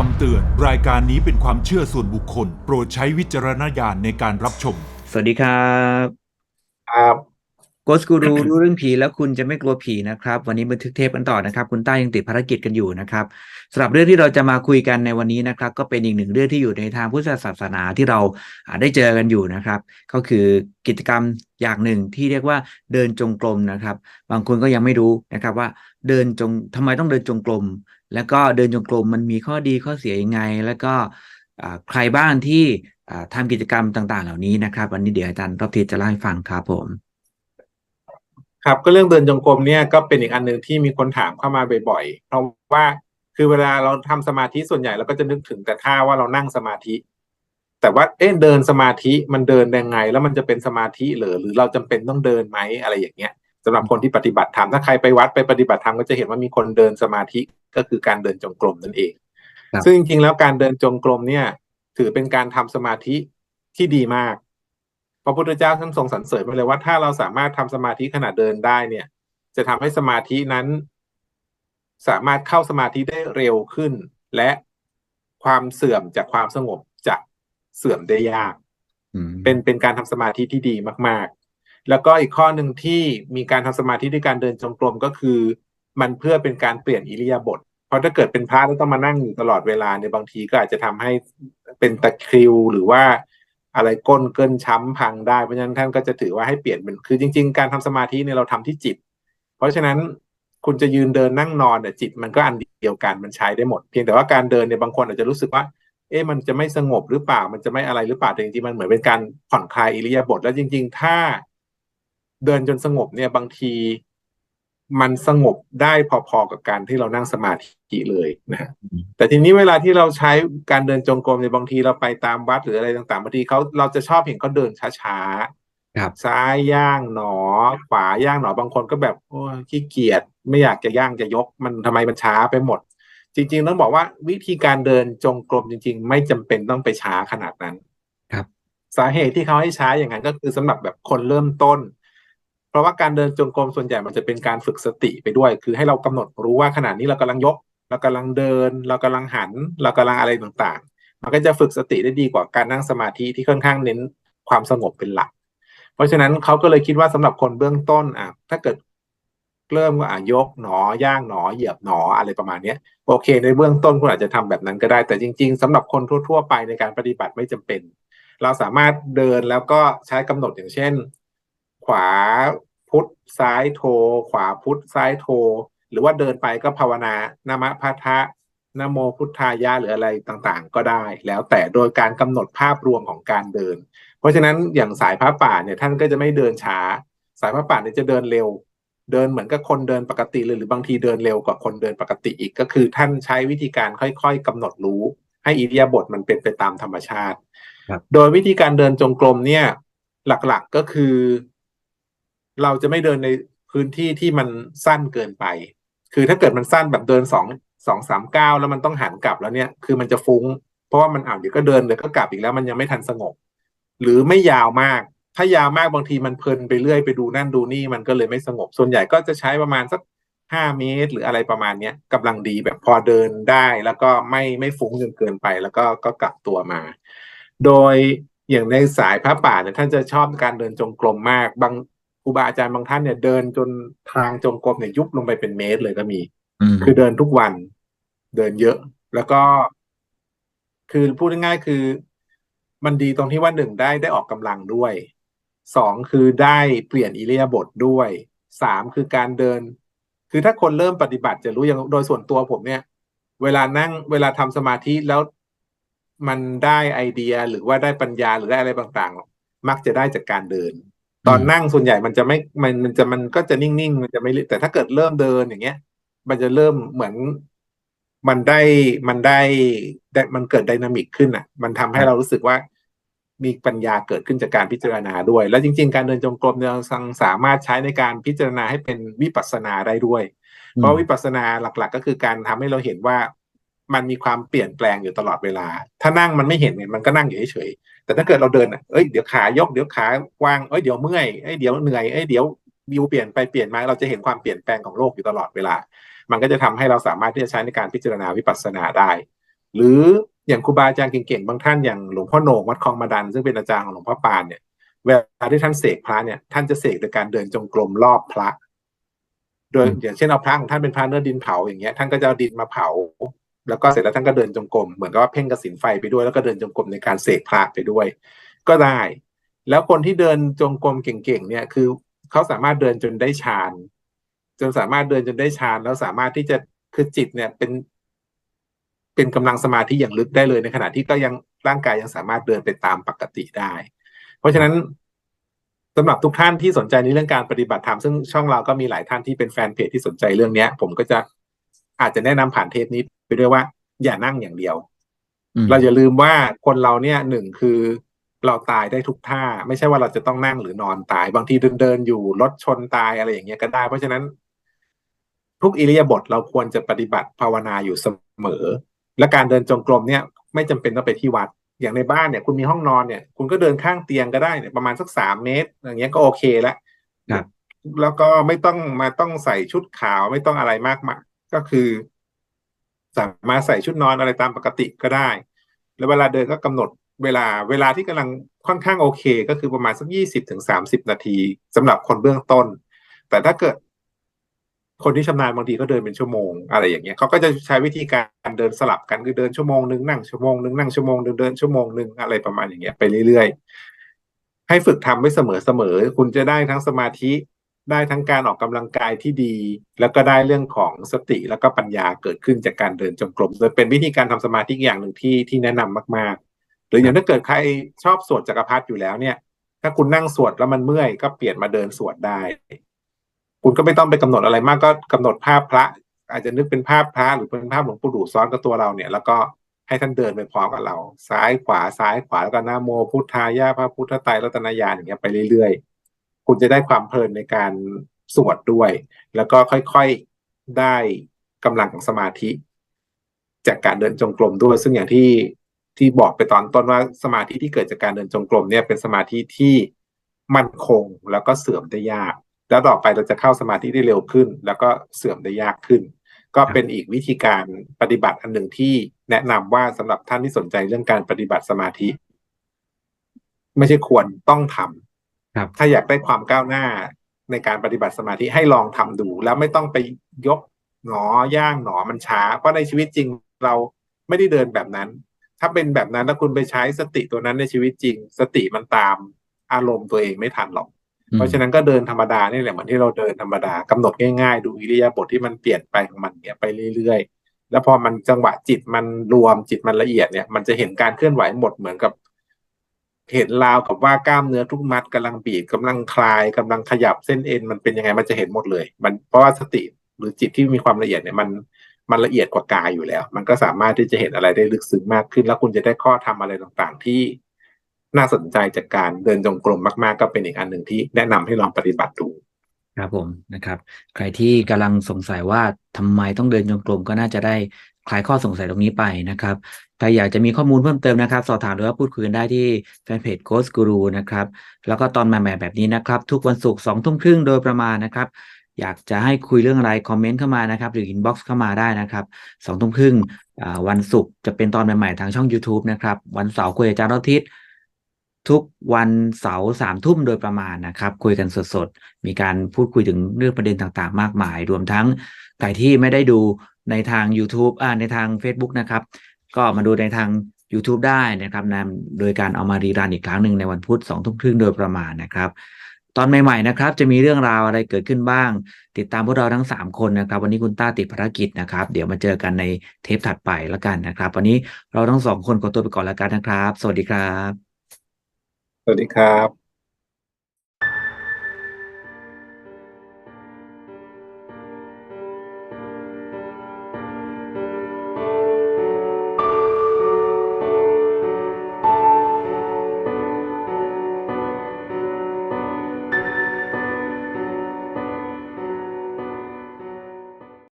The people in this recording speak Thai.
คำเตือน รายการนี้เป็นความเชื่อส่วนบุคคล โปรดใช้วิจารณญาณในการรับชม สวัสดีครับครับโกสกูรูรู้เรื่องผีแล้วคุณจะไม่กลัวผีนะครับ วันนี้บันทึกเทปกันต่อนะครับ คุณต้ายังติดภารกิจกันอยู่นะครับสำหรับเรื่องที่เราจะมาคุยกันในวันนี้นะครับ ก็เป็นอีกหนึ่งเรื่องที่อยู่ในทางพุทธศาสนาที่เราอ่าได้เจอกันอยู่นะครับ ก็คือกิจกรรมอย่างหนึ่งที่เรียกว่าเดินจงกรมนะครับ บางคนก็ยังไม่รู้นะครับว่าเดินจงทำไมต้องเดินจงกรม แล้วก็เดินจงกรมมันมีข้อดีข้อเสียยังไง แล้วก็ใครบ้างที่ทำกิจกรรมต่าง ๆ เหล่านี้นะครับ วันนี้เดี๋ยวอาจารย์รอบทิศจะเล่าให้ฟังครับผมครับก็เรื่องเดินจงกรมเนี่ยก็เป็นอีกอันหนึ่งที่มีคนถามเข้ามาบ่อยๆเพราะว่าคือเวลาเราทำสมาธิส่วนใหญ่เราก็จะนึกถึงแต่ท่าว่าเรานั่งสมาธิ แต่ว่าเอ๊ะเดินสมาธิมันเดินยังไง แล้วมันจะเป็นสมาธิหรือหรือเราจำเป็นต้องเดินไหมอะไรอย่างเงี้ย สำหรับคนที่ปฏิบัติธรรมถ้าใครไปวัดไปปฏิบัติธรรมก็จะเห็นว่ามีคนเดินสมาธิก็คือการเดินจงกรมนั่นเองครับซึ่งจริงๆแล้วการเดินจงกรมเนี่ย ถือเป็นการทำสมาธิที่ดีมากพระพุทธเจ้าท่านทรงสรรเสริญมาเลยว่าถ้าเราสามารถทำสมาธิขณะเดินได้เนี่ย จะทำให้สมาธินั้น สามารถเข้าสมาธิได้เร็วขึ้น และความเสื่อมจากความสงบจะเสื่อมได้ยากอืมเป็นเป็นการทำสมาธิที่ดีมากๆ แล้วก็อีกข้อหนึ่งที่มีการทำสมาธิด้วยการเดินจงกรมก็คือ มันเพื่อเป็นการเปลี่ยนอิริยาบถเพราะถ้าเกิดเป็นพระแล้วต้องมานั่งอยู่ตลอดเวลาเนี่ยบางทีก็อาจจะทำให้เป็นตะคริวหรือว่าอะไรก้นเกินช้ำพังได้เพราะฉะนั้นท่านก็จะถือว่าให้เปลี่ยนเป็นคือจริง ๆ การทำสมาธิเนี่ยเราทำที่จิต เพราะฉะนั้นคุณจะยืนเดินนั่งนอนเนี่ยจิตมันก็อันเดียวกันมันใช้ได้หมด เพียงแต่ว่าการเดินเนี่ยบางคนอาจจะรู้สึกว่า เอ๊ะมันจะไม่สงบหรือเปล่ามันจะไม่อะไรหรือเปล่าแต่จริงๆมันเหมือนเป็นการผ่อนคลายอิริยาบถแล้วจริง ๆ ถ้า เดินจนสงบเนี่ยบางทีมันสงบได้พอๆกับการที่เรานั่งสมาธิเลยนะฮะอืมแต่ทีนี้เวลาที่เราใช้การเดินจงกรมในยบางทีเราไปตามวัดหรืออะไรต่างๆบางทีเขาเราจะชอบเห็นเขาเดินช้าๆครับซ้ายย่างหนอ ขวาย่างหนอบางคนก็แบบโอ้ยขี้เกียจไม่อยากจะย่างจะยก มันทำไมมันช้าไปหมด จริง ๆ ต้องบอกว่าวิธีการเดินจงกรมจริง ๆ ไม่จำเป็นต้องไปช้าขนาดนั้นครับ สาเหตุที่เขาให้ช้าอย่างนั้นก็คือสำหรับแบบคนเริ่มต้น เพราะว่าการเดินจงกรมส่วนใหญ่มันจะเป็นการฝึกสติไปด้วย คือให้เรากำหนดรู้ว่าขณะนี้เรากำลังยก เรากำลังเดิน เรากำลังหัน เรากำลังอะไรต่างๆ มันก็จะฝึกสติได้ดีกว่าการนั่งสมาธิที่ค่อนข้างเน้นความสงบเป็นหลัก เพราะฉะนั้นเขาก็เลยคิดว่าสำหรับคนเบื้องต้นอะถ้าเกิดเริ่มก็อะยกหนอย่างหนอเหยียบหนออะไรประมาณเนี้ยโอเค ในเบื้องต้นคุณอาจจะทำแบบนั้นก็ได้ แต่จริง ๆสำหรับคนทั่ว ๆ ไปในการปฏิบัติไม่จำเป็น เราสามารถเดินแล้วก็ใช้กำหนดอย่างเช่น ขวาพุทธซ้ายโท ขวาพุทธซ้ายโท หรือว่าเดินไปก็ภาวนา นามะพัทธะนะโมพุทธายะหรืออะไรต่างๆ ก็ได้ แล้วแต่โดยการกำหนดภาพรวมของการเดิน เพราะฉะนั้นอย่างสายพระป่าเนี่ยท่านก็จะไม่เดินช้า สายพระป่าเนี่ยจะเดินเร็ว เดินเหมือนกับคนเดินปกติเลยหรือบางทีเดินเร็วกว่าคนเดินปกติอีกก็คือ ท่านใช้วิธีการค่อยๆกำหนดรู้ ให้อิริยาบถมันเป็นไปตามธรรมชาติ โดยวิธีการเดินจงกรมเนี่ยหลักๆก็คือ เราจะไม่เดินในพื้นที่ที่มันสั้นเกินไป คือถ้าเกิดมันสั้นแบบเดินสองสองสามเก้าแล้วมันต้องหันกลับแล้วเนี่ย คือมันจะฟุ้ง เพราะว่ามันอ่าวเดี๋ยวก็เดินเดี๋ยวก็กลับอีกแล้วมันยังไม่ทันสงบ หรือไม่ยาวมาก ถ้ายาวมากบางทีมันเพลินไปเรื่อยไปดูนั่นดูนี่มันก็เลยไม่สงบ ส่วนใหญ่ก็จะใช้ประมาณสักห้าเมตร หรืออะไรประมาณเนี้ยกำลังดีแบบพอเดินได้แล้วก็ไม่ไม่ฟุ้งจนเกินไปแล้วก็ก็กลับตัวมา โดยอย่างในสายพระป่าเนี่ยท่านจะชอบการเดินจงกรมมาก บาง ครูบาอาจารย์บางท่านเนี่ยเดินจนทางจงกรมเนี่ยยุบลงไปเป็นเมตรเลยก็มีอืมคือเดินทุกวัน เดินเยอะ แล้วก็ คือพูดง่ายๆคือ มันดีตรงที่ว่าหนึ่งได้ได้ออกกำลังด้วยสองคือได้เปลี่ยนอิริยาบถด้วยสามคือการเดิน คือถ้าคนเริ่มปฏิบัติจะรู้อย่างโดยส่วนตัวผมเนี่ย เวลานั่งเวลาทำสมาธิแล้วมันได้ไอเดียหรือว่าได้ปัญญาหรือได้อะไรต่างๆ มักจะได้จากการเดิน ตอนนั่งส่วนใหญ่มันจะไม่มันมันจะมันก็จะนิ่งๆมันจะไม่เรื่อยแต่ถ้าเกิดเริ่มเดินอย่างเงี้ย มันจะเริ่มเหมือนมันได้มันได้ได้มันเกิดไดนามิกขึ้นอะ มันทำให้เรารู้สึกว่ามีปัญญาเกิดขึ้นจากการพิจารณาด้วย แล้วจริง ๆ การเดินจงกรมเนี่ยเราสามารถใช้ในการพิจารณาให้เป็นวิปัสสนาได้ด้วย เพราะวิปัสสนาหลัก ๆ ก็คือการทำให้เราเห็นว่า มันมีความเปลี่ยนแปลงอยู่ตลอดเวลา ถ้านั่งมันไม่เห็นเนี่ยมันก็นั่งอยู่เฉยๆแต่ถ้าเกิดเราเดินอะเอ้ยเดี๋ยวขายกเดี๋ยวขาวางเอ้ยเดี๋ยวเมื่อยเอ้ยเดี๋ยวเหนื่อยเอ้ยเดี๋ยววิวเปลี่ยนไปเปลี่ยนมาเราจะเห็นความเปลี่ยนแปลงของโลกอยู่ตลอดเวลา มันก็จะทำให้เราสามารถที่จะใช้ในการพิจารณาวิปัสสนาได้ หรืออย่างครูบาอาจารย์เก่งๆบางท่านอย่างหลวงพ่อโหนกวัดคลองมาดันซึ่งเป็นอาจารย์ของหลวงพ่อปานเนี่ยเวลาที่ท่านเสกพระเนี่ยท่านจะเสกโดยการเดินจงกรมรอบพระ โดยอืมอย่างเช่นเอาพระของท่านเป็นพระเนื้อดินเผาอย่างเงี้ยท่านก็จะเอาดินมาเผา แล้วก็เสร็จแล้วท่านก็เดินจงกรมเหมือนกับว่าเพ่งกสินไฟไปด้วยแล้วก็เดินจงกรมในการเสกพระไปด้วย ก็ได้ แล้วคนที่เดินจงกรมเก่งๆเนี่ยคือเขาสามารถเดินจนได้ฌานจนสามารถเดินจนได้ฌานแล้วสามารถที่จะคือจิตเนี่ยเป็น เป็นกำลังสมาธิอย่างลึกได้เลยในขณะที่ก็ยังร่างกายยังสามารถเดินไปตามปกติได้ เพราะฉะนั้นสำหรับทุกท่านที่สนใจในเรื่องการปฏิบัติธรรมซึ่งช่องเราก็มีหลายท่านที่เป็นแฟนเพจที่สนใจเรื่องเนี้ย ผมก็จะอาจจะแนะนำผ่านเทปนี้ ไปด้วยว่า อย่านั่งอย่างเดียวอืมเราอย่าลืมว่าคนเราเนี่ยหนึ่งคือเราตายได้ทุกท่า ไม่ใช่ว่าเราจะต้องนั่งหรือนอนตาย บางทีเดินเดินๆอยู่รถชนตายอะไรอย่างเงี้ยก็ได้ เพราะฉะนั้น ทุกอิริยาบถเราควรจะปฏิบัติภาวนาอยู่เสมอ และการเดินจงกรมเนี่ย ไม่จำเป็นต้องไปที่วัด อย่างในบ้านเนี่ย คุณมีห้องนอนเนี่ย คุณก็เดินข้างเตียงก็ได้เนี่ยประมาณสักสามเมตร อย่างเงี้ยก็โอเคแล้วครับแล้วก็ไม่ต้องมาต้องใส่ชุดขาวไม่ต้องอะไรมากมายก็คือ สามารถใส่ชุดนอนอะไรตามปกติก็ได้ แล้วเวลาเดินก็กำหนดเวลาเวลาที่กำลังค่อนข้างโอเค ก็คือประมาณสักยี่สิบถึงสามสิบนาทีสำหรับคนเบื้องต้น แต่ถ้าเกิด คนที่ชำนาญบางทีก็เดินเป็นชั่วโมงอะไรอย่างเงี้ยเขาก็จะใช้วิธีการเดินสลับกันคือเดินชั่วโมงหนึ่งนั่งชั่วโมงหนึ่งนั่งชั่วโมงหนึ่งเดินชั่วโมงหนึ่งอะไรประมาณอย่างเงี้ยไปเรื่อยๆให้ฝึกทำไว้เสมอๆ คุณจะได้ทั้งสมาธิ ได้ทั้งการออกกำลังกายที่ดี แล้วก็ได้เรื่องของสติแล้วก็ปัญญาเกิดขึ้นจากการเดินจงกรมโดยเป็นวิธีการทำสมาธิอย่างหนึ่งที่ที่แนะนำมากๆ หรืออย่างถ้าเกิดใครชอบสวดจักรพรรดิอยู่แล้วเนี่ย ถ้าคุณนั่งสวดแล้วมันเมื่อยก็เปลี่ยนมาเดินสวดได้ คุณก็ไม่ต้องไปกำหนดอะไรมากก็กำหนดภาพพระ อาจจะนึกเป็นภาพพระหรือเป็นภาพหลวงปู่ดูซ้อนกับตัวเราเนี่ย แล้วก็ให้ท่านเดินไปพร้อมกับเรา ซ้ายขวาซ้ายขวาแล้วก็นะโมพุทธายะพระพุทธไตรรัตนญาณอย่างเงี้ยไปเรื่อยๆ คุณจะได้ความเพลินในการสวดด้วย แล้วก็ค่อยๆได้กำลังของสมาธิ จากการเดินจงกรมด้วย ซึ่งอย่างที่ที่บอกไปตอนต้นว่าสมาธิที่เกิดจากการเดินจงกรมเนี่ยเป็นสมาธิที่มั่นคงแล้วก็เสื่อมได้ยาก แล้วต่อไปเราจะเข้าสมาธิได้เร็วขึ้น แล้วก็เสื่อมได้ยากขึ้น ก็เป็นอีกวิธีการปฏิบัติอันหนึ่งที่แนะนำว่าสำหรับท่านที่สนใจเรื่องการปฏิบัติสมาธิ ไม่ใช่ควรต้องทำ ครับ ถ้าอยากได้ความก้าวหน้าในการปฏิบัติสมาธิให้ลองทำดู แล้วไม่ต้องไปยกหนอย่างหนอมันช้า เพราะในชีวิตจริงเราไม่ได้เดินแบบนั้น ถ้าเป็นแบบนั้นแล้วคุณไปใช้สติตัวนั้นในชีวิตจริง สติมันตามอารมณ์ตัวเองไม่ทันหรอก เพราะฉะนั้นก็เดินธรรมดานี่แหละเหมือนที่เราเดินธรรมดากำหนดง่ายๆ ดูอิริยาบถที่มันเปลี่ยนไปของมันเนี่ยไปเรื่อยๆ แล้วพอมันจังหวะจิตมันรวมจิตมันละเอียดเนี่ย มันจะเห็นการเคลื่อนไหวหมดเหมือนกับ เห็นราวกับว่ากล้ามเนื้อทุกมัดกำลังบีบกำลังคลายกำลังขยับเส้นเอ็นมันเป็นยังไงมันจะเห็นหมดเลย มันเพราะว่าสติหรือจิตที่มีความละเอียดเนี่ยมันมันละเอียดกว่ากายอยู่แล้ว มันก็สามารถที่จะเห็นอะไรได้ลึกซึ้งมากขึ้น แล้วคุณจะได้ข้อทำอะไรต่างๆ ที่น่าสนใจจากการเดินจงกรมมากๆ ก็เป็นอีกอันหนึ่งที่แนะนำให้ลองปฏิบัติดูครับผมนะครับ ใครที่กำลังสงสัยว่าทำไมต้องเดินจงกรมก็น่าจะได้ คลายข้อสงสัยตรงนี้ไปนะครับใครอยากจะมีข้อมูลเพิ่มเติมนะครับ สอบถามหรือว่าพูดคุยกันได้ที่แฟนเพจ Ghost Guru นะครับ แล้วก็ตอนใหม่ๆแบบนี้นะครับ ทุกวันศุกร์สองทุ่มครึ่งโดยประมาณนะครับ อยากจะให้คุยเรื่องอะไร คอมเมนต์เข้ามานะครับ หรืออินบ็อกซ์เข้ามาได้นะครับสองทุ่มครึ่งวันศุกร์จะเป็นตอนใหม่ๆทางช่อง YouTube นะครับ วันเสาร์คุยอาจารย์อาทิตย์ ทุกวันเสาร์สามทุ่มโดยประมาณนะครับ คุยกันสดๆ มีการพูดคุยถึงเรื่องประเด็นต่างๆ มากมาย รวมทั้งใครที่ไม่ได้ดูในทาง YouTube อ่าในทาง Facebook นะครับ ก็มาดูในทาง YouTube ได้นะครับนะโดยการเอามารีรันอีกครั้งหนึ่งในวันพุธสองทุ่มครึ่งโดยประมาณนะครับ ตอนใหม่ๆนะครับ จะมีเรื่องราวอะไรเกิดขึ้นบ้าง ติดตามพวกเราทั้ง 3 คนนะครับ วันนี้คุณต้าติดภารกิจนะครับ เดี๋ยวมาเจอกันในเทปถัดไปแล้วกันนะครับ วันนี้เราทั้งสองคนขอตัวไปก่อนแล้วกันนะครับ สวัสดีครับ สวัสดีครับ